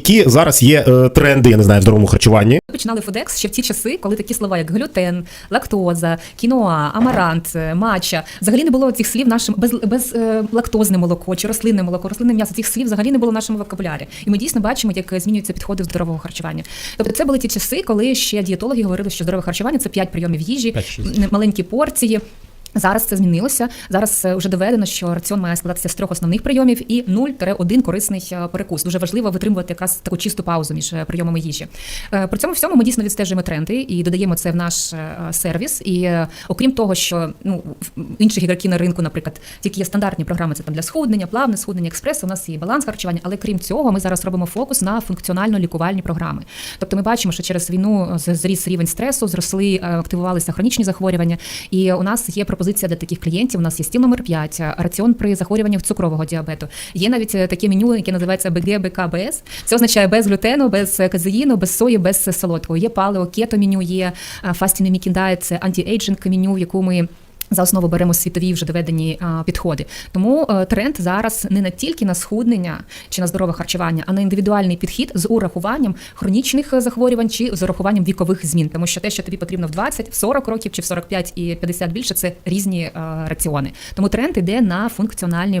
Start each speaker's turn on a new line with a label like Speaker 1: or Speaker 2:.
Speaker 1: Які зараз є е, тренди, я не знаю, в здоровому харчуванні?
Speaker 2: Ми починали Фудекс ще в ті часи, коли такі слова, як глютен, лактоза, кіноа, амарант, е, матча. Взагалі не було цих слів нашим без, без е, лактозне молоко чи рослинне молоко, рослинне м'ясо. Цих слів взагалі не було в нашому вокабулярі. І ми дійсно бачимо, як змінюються підходи до здорового харчування. Тобто, це були ті часи, коли ще дієтологи говорили, що здорове харчування це 5 прийомів їжі,
Speaker 1: 5-6.
Speaker 2: маленькі порції. Зараз це змінилося. Зараз е, вже доведено, що раціон має складатися з трьох основних прийомів і 0-1 корисний е, перекус. Дуже важливо витримувати якраз таку чисту паузу між е, прийомами їжі. При цьому всьому ми дійсно відстежуємо тренди і додаємо це в наш сервіс. І окрім того, що ну інших ігроків на ринку, наприклад, тільки є стандартні програми, це там для схуднення, плавне схуднення, експрес. У нас є баланс харчування. Але крім цього, ми зараз робимо фокус на функціонально-лікувальні програми. Тобто, ми бачимо, що через війну зріс рівень стресу, зросли, активувалися хронічні захворювання. І у нас є пропозиція для таких клієнтів. У нас є стіл номер 5, раціон при захворюваннях цукрового діабету. Є навіть е, таке меню, яке називається БГ. Це означає без глютену, без е, казеїну, без сої, без е, солодкого. Є палео, кето меню, є фастінг мікіндає, це антіейджинг меню, в яку ми. За основу беремо світові вже доведені підходи. Тому е, тренд зараз не на тільки на схуднення чи на здорове харчування, а на індивідуальний підхід з урахуванням хронічних е, захворювань чи з урахуванням вікових змін. Тому що те, що тобі потрібно в 20, в 40 років чи в 45 і 50 більше, це різні е, раціони. Тому тренд іде на функціональні програми.